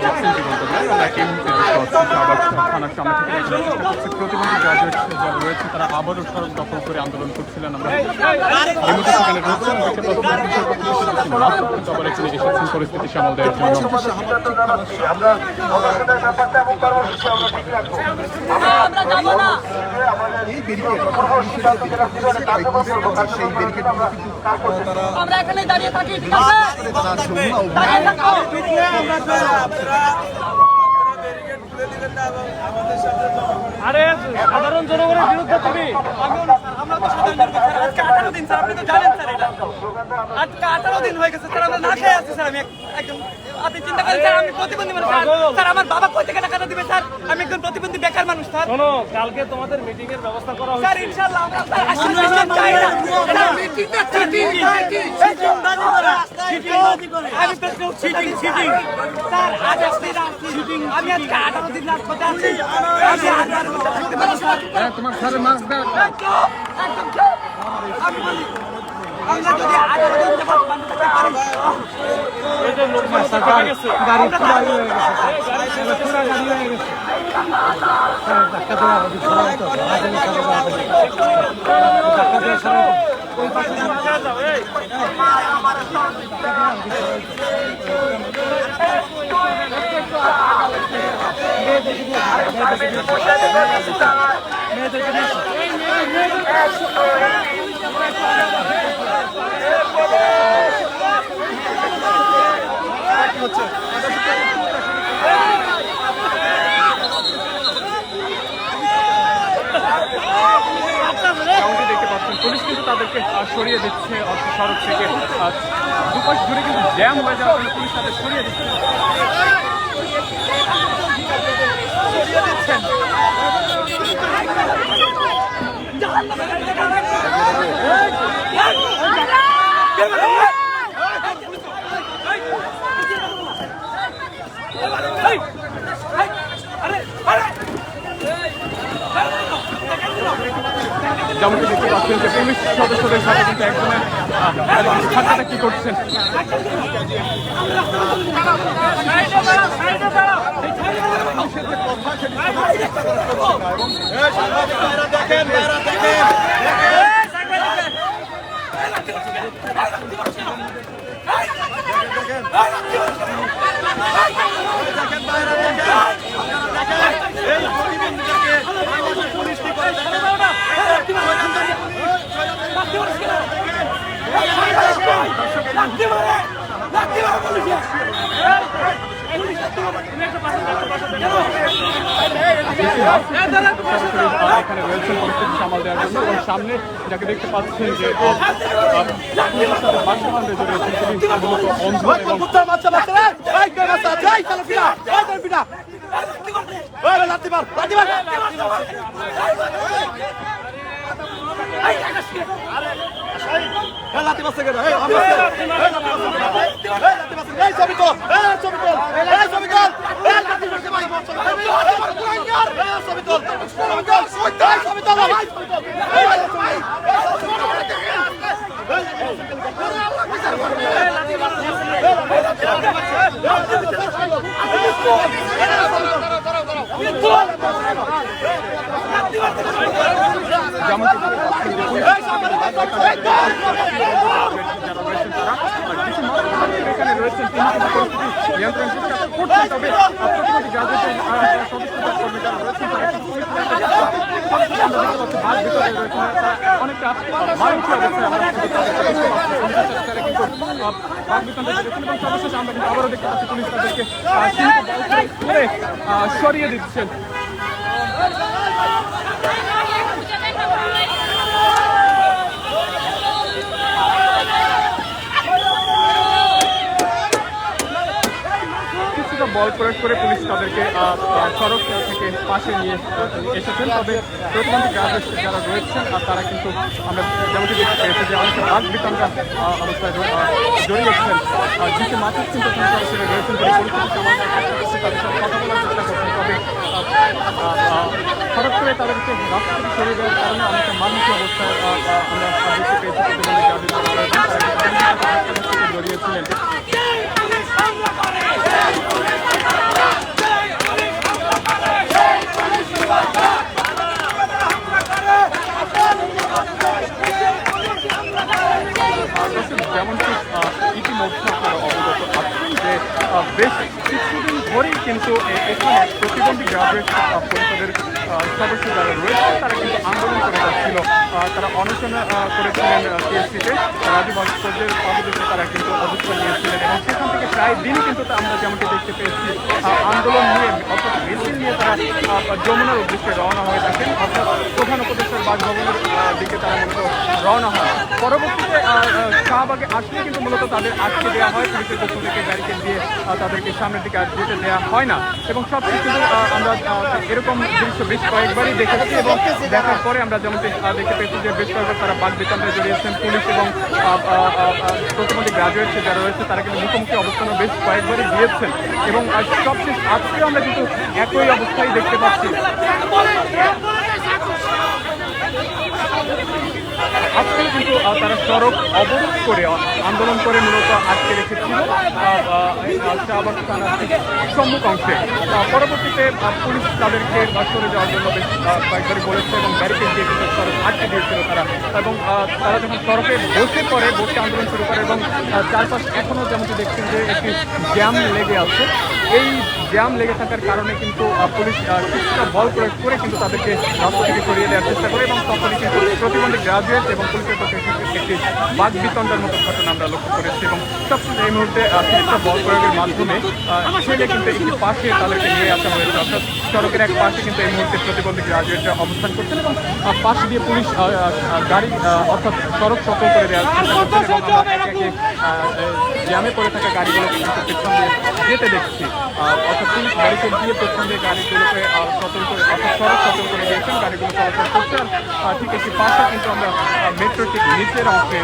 দেখছেন জীবন্ত আমরা এই মুহূর্তে দেখতে থানার সামনে থেকে প্রতিবন্ধী গ্রাজুয়েট যারা রয়েছে তারা আবারও সড়ক করে আন্দোলন করছিলেন আমরা এই মুহূর্তে সেখানে রয়েছেন দেখতে এখানে পরিস্থিতি সামাল দেওয়ার জন্য দাঁড়িয়ে থাকো আরে সাধারণ জনগণের বিরুদ্ধে তুমি আমরা তো সাধারণ জনগণ, আজকে আঠারো দিন স্যার আপনি তো জানেন স্যার এটা। আজকে আঠারো দিন হয়ে গেছে স্যার আমরা না খেয়ে আছি স্যার আমি একদম আপনি চিন্তা করেন স্যার আমি প্রতিবন্ধী মানুষ স্যার স্যার আমার বাবা কই থেকে টাকাটা দিবে স্যার আমি একজন প্রতিবন্ধী বেকার মানুষ স্যার শোনো কালকে তোমাদের মিটিং এর ব্যবস্থা করা স্যার ইনশাআল্লাহ আমরা স্যার আশ্বাস চাই না। এটা মিটিংটা চিটিং চিটিং বাজি করে চিটিং বাজি করে। আমি প্রশ্ন চিটিং চিটিং স্যার। আজ আপনি চিটিং আমি আজকে আঠারো দিন রাজপথে আছি। আমি দিন রাজপথে আছি। তোমার ঘরে মাছ দেয় একদম, একদম চুপ। আমি বলি, আমরা যদি আঠারো দিন যাবত বন্ধ করতে পারি, এই যে লোকজন তো কেটে গেছে যাও, এই। যেমনটি দেখতে পাচ্ছেন পুলিশ কিন্তু তাদেরকে সরিয়ে দিচ্ছে অর্থ সড়ক থেকে। দুপাশ জুড়ে কিন্তু জ্যাম হয়ে যাওয়ার পুলিশ তাদের সরিয়ে দিচ্ছে। সরিয়ে দিচ্ছেন। যেমনটি দেখতে পাচ্ছেন যে সাথে কিন্তু কি করছেন সরাসরি এখানে রয়েছেন পরিস্থিতি সামাল দেওয়ার জন্য এবং সামনে যাকে দেখতে পাচ্ছেন যে আহ, পুলিশ তাদের বাসভবনে যে রয়েছেন তিনি মূলত অন্ধ এবং যেমনটি দেখতে পাচ্ছেন যে পুলিশ যারা রয়েছেন তারা আর কিছু মানুষ এখানে রয়েছেন তিনি নিয়ন্ত্রণ করছেন তবে আহ, প্রতিবাদী সদস্য কর্মী যারা রয়েছেন তারা কিন্তু ভিতরে রয়েছেন অনেকটা মারুতি অবস্থায় আমরা কিন্তু সর্বশেষে আমরা কিন্তু আবারও দেখতে পাচ্ছি পুলিশ তাদেরকে সরিয়ে দিচ্ছেন বল প্রয়োগ করে পুলিশ তাদেরকে সড়ক থেকে পাশে নিয়ে এসেছেন। তবে প্রতিবন্ধী গ্রাহক যারা রয়েছেন আর তারা কিন্তু আমরা যেমনটি দেখতে পেয়েছি যে অনেক বিতঙ্গা আহ, অবস্থায় জড়িয়েছেন জিতে মাথার কিন্তু সরাসরি রয়েছেন তাদের সাথে কথা বলার চেষ্টা করছেন। তবে হঠাৎ করে তাদেরকে রাস্তা থেকে সরিয়ে দেওয়ার কারণে অনেকটা আহ, আহ, আমরা দেখতে পেয়েছি প্রতিবন্ধী সাথে জড়িয়েছিলেন দর্শক, যেমনটি আহ, ইতিমধ্যে আপনারা অবগত আছেন যে আহ, বেশ কিছুদিন ধরেই কিন্তু এখানে প্রতিবন্ধী গ্রাজুয়েট পরিষদের সদস্য যারা রয়েছে, তারা কিন্তু আন্দোলন করে যাচ্ছিল। তারা অনশন করেছিলেন সিএসসিতে রাজীব ভাস্কর্যের পাদদেশে তারা কিন্তু অবস্থান নিয়েছিলেন এবং প্রায় দিনই কিন্তু আমরা যেমনটি দেখতে পেয়েছি আন্দোলন নিয়ে, অর্থাৎ মিছিল নিয়ে তারা যমুনার উদ্দেশ্যে রওনা হয়ে থাকেন, অর্থাৎ প্রধান উপদেষ্টার বাসভবনের দিকে তারা মূলত রওনা হয়। পরবর্তীতে শাহবাগে আসলে কিন্তু মূলত তাদের আটকে দেওয়া হয়, পুলিশের পক্ষ থেকে ব্যারিকেড দিয়ে তাদেরকে সামনের দিকে আর যেতে দেওয়া হয় না। এবং সব কিছু আমরা এরকম দৃশ্য বেশ কয়েকবারই দেখেছি এবং দেখার পরে আমরা যেমনটি দেখতে পেয়েছি যে বেশ কয়েকবার তারা বাদ বিতন্ডে জড়িয়েছেন পুলিশ এবং প্রথমত গ্রাজুয়েট যারা রয়েছে, তারা কিন্তু মুখোমুখি অবস্থানও বেশ কয়েকবারই দিয়েছেন এবং সবশেষ আজকে আমরা কিন্তু একই অবস্থায় দেখতে পাচ্ছি। আজকে কিন্তু তারা সড়ক অবরোধ করে আন্দোলন করে মূলত আটকে রেখেছিল। শাহবাগ থানার সম্মুখ অংশে পরবর্তীতে পুলিশ তাদেরকে সরে যাওয়ার জন্য বেশ আহ, কয়েকবারই বলেছে এবং ব্যারিকেড দিয়ে কিন্তু সড়ক আটকে দিয়েছিল তারা। এবং তারা যখন সড়কে বসে পড়ে বসে আন্দোলন শুরু করে এবং চারপাশ এখনও যেমন দেখছেন যে একটি জ্যাম লেগে আছে এই জ্যাম লেগে থাকার কারণে কিন্তু পুলিশ কিছুটা বল প্রয়োগ করে কিন্তু তাদেরকে রাস্তা থেকে সরিয়ে দেওয়ার চেষ্টা করে এবং তখনই কিন্তু প্রতিবন্ধী গ্রাজুয়েট এবং পুলিশের পক্ষে একটি বাঘ বিতণ্ডার মতো ঘটনা আমরা লক্ষ্য করেছি এবং সবশেষে এই মুহূর্তে কিছুটা বল প্রয়োগের মাধ্যমে ছেলে কিন্তু একটি পাশে তাদেরকে নিয়ে আসা হয়েছে। অর্থাৎ সড়কের এক পাশে কিন্তু এই মুহূর্তে প্রতিবন্ধী গ্রাজুয়েটরা অবস্থান করছেন এবং পাশ দিয়ে পুলিশ গাড়ি অর্থাৎ সড়ক সকল করে দেওয়ার চেষ্টা করছেন জ্যামে পড়ে থাকা গাড়িগুলোকে কিন্তু যেতে দেখছি। অর্থাৎ পুলিশ ব্যারিকেড দিয়ে পেছন দিয়ে গাড়িগুলোকে সতর্ক সড়ক সতর্ক করে দিয়েছেন গাড়িগুলো চলাচল করছে। আর ঠিক একটি পাশে কিন্তু আমরা মেট্রো ঠিক নিচের অংশে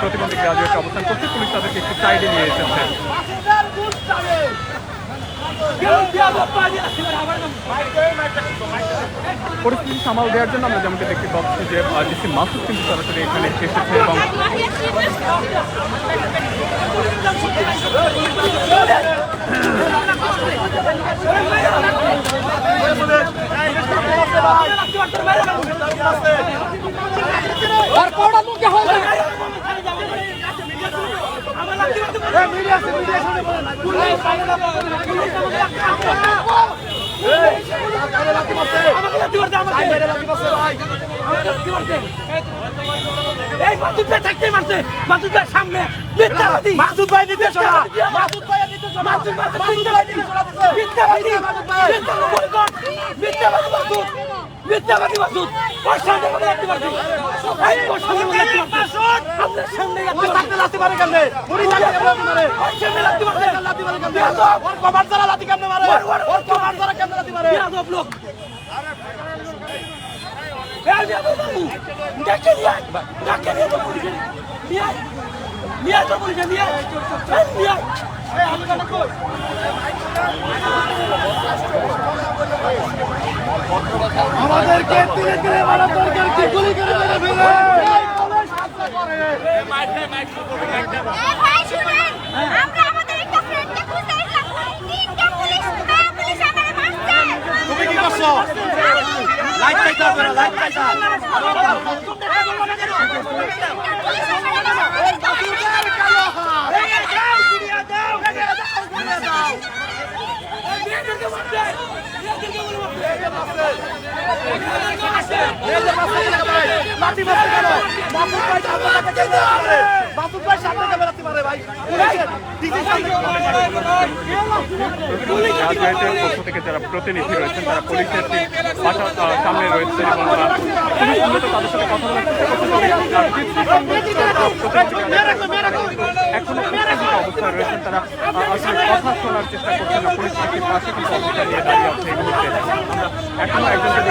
প্রতিবন্ধী গ্রাজুয়েট অবস্থান করছে, পুলিশ তাদেরকে সাইডে নিয়ে এসেছে। পরিস্থিতি সামাল দেওয়ার জন্য আমরা যেমনটি দেখতে পাচ্ছি যে ডিসি মাসুদ কিন্তু সরাসরি এখানে এসেছে এবং আর কোড়া মুখে হয়ে যায় এই মাসুদ ভাই থাকতে মারছে মাসুদ ভাই সামনে মিথ্যাবাদী মাসুদ ভাই নিতে শোনা মাসুদ ভাই নিতে শোনা মাসুদ ভাই নিতে শোনা মিথ্যাবাদী মিথ্যাবাদী মাসুদ মিথ্যাবাদী মাসুদ ওর সামনে মনে রাখতে পারছি এই ওর সামনে মনে রাখতে পারছি আপনার সামনে ওই থাকতে লাতি মারে কেমনে উনি থাকতে মারে ওর সামনে লাতি মারে লাতি মারে কেমনে ওর কমার লাতি কেমনে মারে ওর কমার দ্বারা লাতি মারে বিয়াদব লোক আমাদেরকে তিলে তিলে মারা দরকার কি গুলি করে মেরে ফেলে এই ভাই শুনেন আমরা আমাদের একটা ফ্রেন্ডকে খুঁজতে এসেছিলাম তিনটা পুলিশ মেয়ে পুলিশ আমাদের মারছে তুমি কি করছ লাঠি মারতে কেন বাপুর ভাই সামনে রাজনীতির থেকে যারা প্রতিনিধি রয়েছেন তারা পুলিশের সামনে রয়েছে এবং খুবই সুন্দর কথা অবস্থায় রয়েছেন তারা আসলে কথা শোনার চেষ্টা করছেন না পুলিশ পাখির পাশে কিন্তু অবস্থা নিয়ে দাঁড়িয়ে আছে এই মুহূর্তে। এখনও একজনকে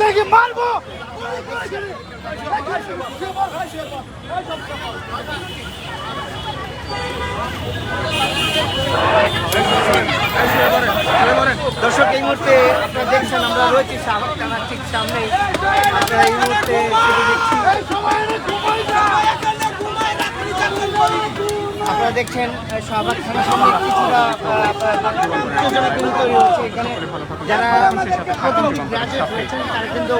দেখি মারবো দর্শক এই মুহূর্তে দেখছেন আমরা রয়েছি শাহবাগ থানার ঠিক সামনে আমরা এই আপনারা দেখছেন শাহবাগ থানার সামনে কিছুটা হচ্ছে এখানে যারা প্রথম তারা কিন্তু